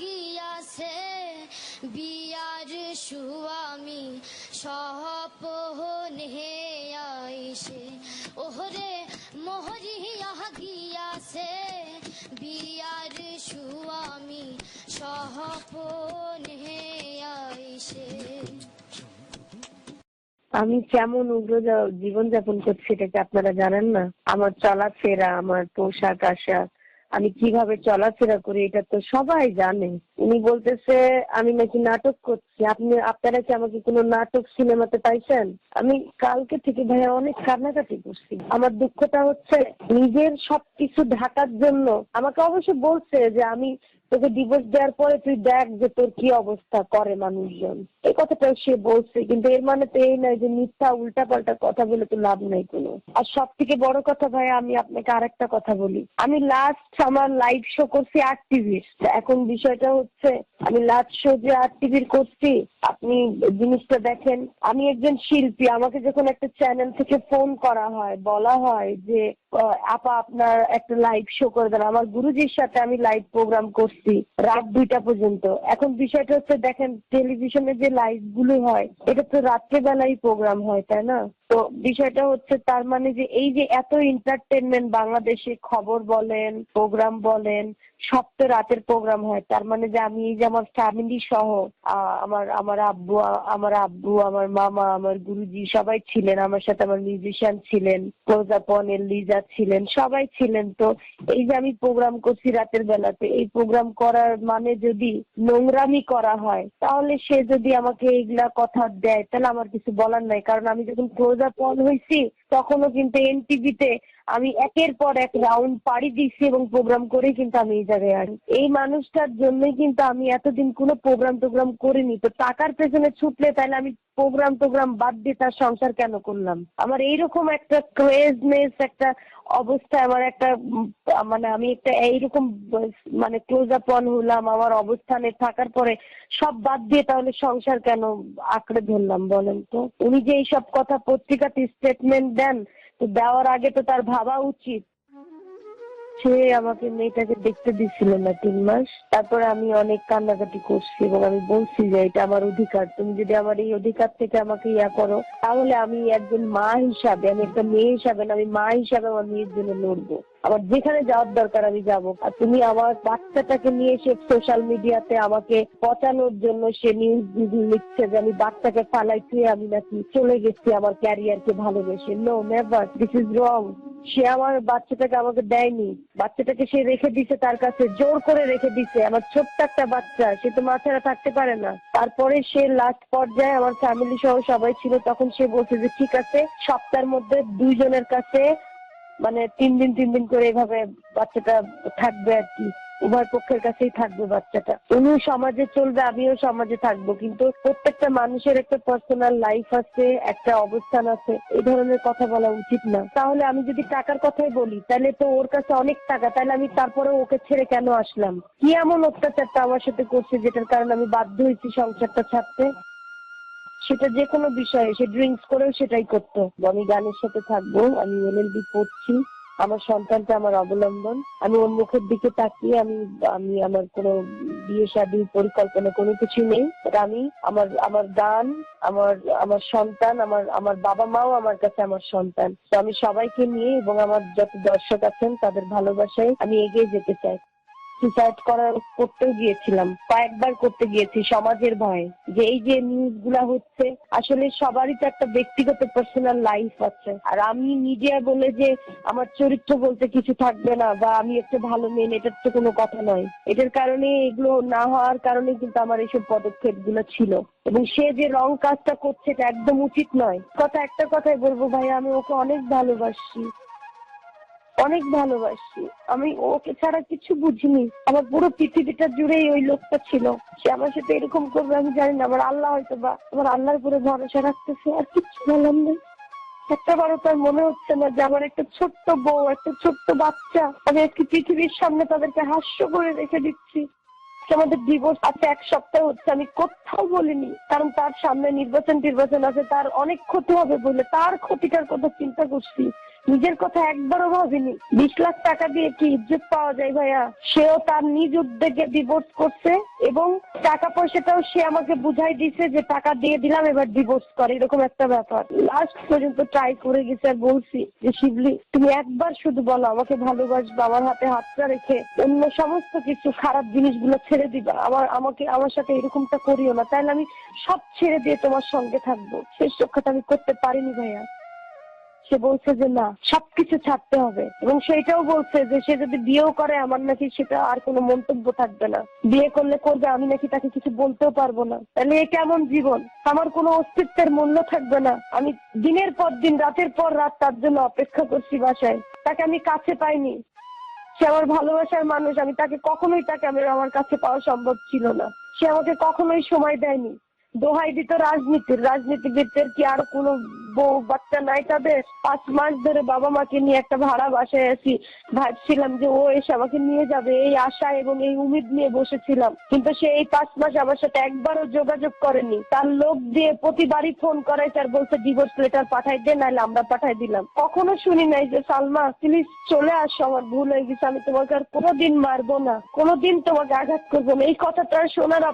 গিয়াছে বিয়ার সুয়ামী সহপহন হে আইসে। ওহরে মোহরিয়া গিয়াছে। বিয়ার সুয়ামী সহপন হে আইসে। আমি কেমন উগ্র জীবন যাপন করছি, এটা কি আপনারা জানেন না? আমার চলাফেরা আমার পোশাক আশাক আমি কীভাবে চলাফেরা করি, এটা তো সবাই জানে। উনি বলতেছে, আমি নাকি নাটক করছি। আপনি, আপনারা কি আমাকে কোনো নাটক সিনেমাতে পাইছেন? আমি কালকে থেকে ভাইয়া অনেক কান্নাকাটি করছি। আমার দুঃখটা হচ্ছে, নিজের সবকিছু ঢাকার জন্য আমাকে অবশ্য বলছে যে আমি তোকে ডিভোর্স দেওয়ার পরে তুই দেখ যে তোর কি অবস্থা করে মানুষজন। এই কথাটা সে বলছে, কিন্তু এর মানে তো এই নয় যে মিথ্যা উল্টা পাল্টা কথা বলে তো লাভ নাই কোনো। আর সব থেকে বড় কথা ভাই, আমি আপনাকে আরেকটা কথা বলি। আমি লাস্ট আমার লাইভ শো করছি আট টিভির এখন বিষয়টা হচ্ছে, আমি লাস্ট শো যে আট টিভির করছি, আপনি জিনিসটা দেখেন, আমি একজন শিল্পী, আমাকে যখন একটা চ্যানেল থেকে ফোন করা হয়, বলা হয় যে আপা, আপনার একটা লাইভ শো করে দেন। আমার গুরুজির সাথে আমি লাইভ প্রোগ্রাম করছি রাত দুইটা পর্যন্ত। এখন বিষয়টা হচ্ছে, দেখেন টেলিভিশনে যে লাইভগুলো হয়, এটা তো রাত্রেবেলাই প্রোগ্রাম হয়, তাই না? তো বিষয়টা হচ্ছে তার মানে যে এই যে এত এন্টারটেনমেন্ট বাংলাদেশে খবর বলেন প্রোগ্রাম বলেন সব রাতের প্রোগ্রাম হয়, তার মানে যে আমি এই যে আমার ফ্যামিলি সহ আমার আমার আব্বু আমার আব্বু, আমার মামা, আমার গুরুজি সবাই ছিলেন, আমার সাথে আমার মিউজিশিয়ান ছিলেন প্রজাপনের লিজা ছিলেন, সবাই ছিলেন। তো এই যে আমি প্রোগ্রাম করছি রাতের বেলাতে এই প্রোগ্রাম করার মানে যদি নোংরামি করা হয়, তাহলে সে যদি আমাকে এইগুলা কথা দেয়, তাহলে আমার কিছু বলার নাই। কারণ আমি যখন প্রজাপন হয়েছি তখনও কিন্তু এনটিভিতে আমি একের পর এক রাউন্ড পাড়ি দিচ্ছি এবং প্রোগ্রাম করে কিন্তু আমি এই জায়গায় আনি এই মানুষটার জন্যই কিন্তু আমি এতদিন কোনো প্রোগ্রাম টোগ্রাম করিনি। তো টাকার পেছনে ছুটলে তাহলে আমি প্রোগ্রাম টোগ্রাম বাদ দিয়ে তার সংসার কেন করলাম? আমার এইরকম একটা ক্রেজনেস একটা অবস্থা, আমার একটা মানে আমি একটা এইরকম মানে ক্লোজ আপ অন হলাম, আমার অবস্থানে থাকার পরে সব বাদ দিয়ে তাহলে সংসার কেন আঁকড়ে ধরলাম বলেন তো? উনি যে এইসব কথা পত্রিকাতে স্টেটমেন্ট দেন, তো দেওয়ার আগে তো তার ভাবা উচিত। সে আমাকে মেয়েটাকে দেখতে দিছিল না তিন মাস। তারপরে আমি অনেক কান্নাকাটি করছি এবং আমি বলছি যে, এটা আমার অধিকার। তুমি যদি আমার এই অধিকার থেকে আমাকে ইয়া করো, তাহলে আমি একজন মা হিসাবে, আমি একটা মেয়ে হিসাবে না, আমি মা হিসাবে আমার মেয়ের জন্য লড়বো। আমার যেখানে যাওয়ার দরকার আমি যাব। আর তুমি আমার বাচ্চাটাকে নিয়ে সে সোশ্যাল মিডিয়াতে আমাকে পচানোর জন্য সে নিউজ লিখছে যে আমি বাচ্চাকে ফালাই থুয়ে আমি নাকি চলে গেছি আমার ক্যারিয়ারকে ভালোবেসে। No never this is wrong সে আমার বাচ্চাটাকে আমাকে দেয়নি। বাচ্চাটাকে সে রেখে দিছে তার কাছে, জোর করে রেখে দিছে। আমার ছোট্ট একটা বাচ্চা, সে তো মা ছাড়া থাকতে পারে না। তারপরে সে লাস্ট পর্যায়ে আমার ফ্যামিলি সহ সবাই ছিল, তখন সে বলছে যে, ঠিক আছে, সপ্তাহের মধ্যে দুইজনের কাছে মানে তিন দিন তিন দিন করে এভাবে বাচ্চাটা থাকবে আর কি। উভয় পক্ষের কাছেই থাকবে বাচ্চাটা। উনি সমাজে চলবে, আমিও সমাজে থাকব। কিন্তু প্রত্যেকটা মানুষের একটা পার্সোনাল লাইফ আছে, একটা অবস্থান আছে। এই ধরনের কথা বলা উচিত না। তাহলে আমি যদি টাকার কথাই বলি, তাহলে তো ওর কাছে অনেক টাকা। তাহলে আমি তারপরে ওকে ছেড়ে কেন আসলাম? কি এমন অত্যাচারটা আমার সাথে করছে যেটার কারণে আমি বাধ্য হয়েছি সংসারটা ছাড়তে? সেটা যে কোনো বিষয়ে, সে ড্রিঙ্কস করেও সেটাই করতো। আমি গানের সাথে থাকব, আমি এলএলবি পড়ছি, আমার সন্তানটা আমার অবলম্বন। আমি ওর মুখের দিকে তাকিয়ে আমি আমি আমার কোনো বিয়ে শাদীর পরিকল্পনা কোনো কিছু নেই। আমি আমার আমার গান, আমার আমার সন্তান, আমার আমার বাবা মাও আমার কাছে আমার সন্তান। তো আমি সবাইকে নিয়ে এবং আমার যত দর্শক আছেন তাদের ভালোবাসায় আমি এগিয়ে যেতে চাই। সুসাইড করার করতেও গিয়েছিলাম। কয়েকবার করতে গিয়েছি সমাজের ভয়ে। যে এই যে নিউজগুলা হচ্ছে, আসলে সবারই তো একটা ব্যক্তিগত পার্সোনাল লাইফ আছে। আর আমি নিজে বলে যে আমার চরিত্র বলতে কিছু থাকবে না বা আমি একটা ভালো মেয়ে, এটার তো কোনো কথা নয়। এটার কারণে এগুলো না হওয়ার কারণে কিন্তু আমার এইসব পদক্ষেপগুলো ছিল। এবং সে যে রং কাজটা করছে, এটা একদম উচিত নয়। কথা একটা কথাই বলব ভাই আমি ওকে অনেক ভালোবাসি। অনেক ভালোবাসি। আমি ওকে ছাড়া কিছু বুঝিনি। আমার পুরো পৃথিবীটা জুড়েই ওই লোকটা ছিল। সে আমার সাথে এরকম করবে, আমি জানি না। আমার আল্লাহ হয়তো বা আমার আল্লাহর উপরে ভরসা রাখতেছে, আর কিছু বললাম নেই। একটা বারো তার মনে হচ্ছে না যে আমার একটা ছোট্ট বউ, একটা ছোট্ট বাচ্চা। আমি আজকে পৃথিবীর সামনে তাদেরকে হাস্য করে রেখে দিচ্ছি। আমাদের ডিভোর্স আছে, এক সপ্তাহ হচ্ছে, আমি কোথাও বলিনি। কারণ তার সামনে নির্বাচন টির্বাচন আছে, তার অনেক ক্ষতি হবে বলে, তার ক্ষতিটার কথা চিন্তা করছি। নিজের কথা একবারও ভাবিনি। বিশ লাখ টাকা দিয়ে কি ইজ্জত পাওয়া যায় ভাইয়া? সেও তার নিজ উদ্যোগে ডিভোর্স করছে এবং টাকা পয়সাটাও সে আমাকে বুঝাই দিছে যে টাকা দিয়ে দিলাম, এবার ডিভোর্স করে। এরকম একটা ব্যাপার। লাস্ট পর্যন্ত ট্রাই করে গেছে আর বলছি যে, শিবলি, তুমি একবার শুধু বলো, আমাকে ভালোবাসবে, আমার হাতে হাতটা রেখে অন্য সমস্ত কিছু খারাপ জিনিসগুলো ছেড়ে দিবা। আমার, আমাকে, আমার সাথে এরকমটা করিও না। তাহলে আমি সব ছেড়ে দিয়ে তোমার সঙ্গে থাকব। শেষ রক্ষাটা আমি করতে পারিনি ভাইয়া। সে বলছে যে না, সবকিছু ছাড়তে হবে। এবং সেটাও বলছে যে সে যদি বিয়েও করে আমার নাকি সেটা আর কোনো মন্তব্য থাকবে না। বিয়ে করলে করবে, আমি নাকি তাকে কিছু বলতেও পারব না। তাহলে এ কেমন জীবন? আমার কোনো অস্তিত্বের মূল্য থাকবে না। আমি দিনের পর দিন, রাতের পর রাত তার জন্য অপেক্ষা করছি বাসায়। তাকে আমি কাছে পাইনি। সে আমার ভালোবাসার মানুষ, আমি তাকে কখনোই তাকে আমি আমার কাছে পাওয়া সম্ভব ছিল না। সে আমাকে কখনোই সময় দেয়নি। দোহাই দিত রাজনীতির, রাজনীতিবিদদের কি আর কোনো বউ বাচ্চা নাই তাদের? পাঁচ মাস ধরে বাবা মাকে নিয়ে একটা ভাড়া বাসায় আছি, ভাবছিলাম যে ও এসে আমাকে নিয়ে যাবে এই আশা এবং এই উমিদ নিয়ে বসেছিলাম। কিন্তু সে এই পাঁচ মাস আমার সাথে একবারও যোগাযোগ করেনি। তার লোক দিয়ে প্রতিবারই ফোন করাই তার বলছে ডিভোর্স লেটার পাঠাই দে, নাহলে আমরা পাঠাই দিলাম। কখনো শুনি নাই যে, সালমা প্লিজ চলে আসো, আমার ভুল হয়ে গেছে, আমি তোমাকে আর কোনোদিন মারবো না, কোনোদিন তোমাকে আঘাত করব না। এই কথাটা শোনার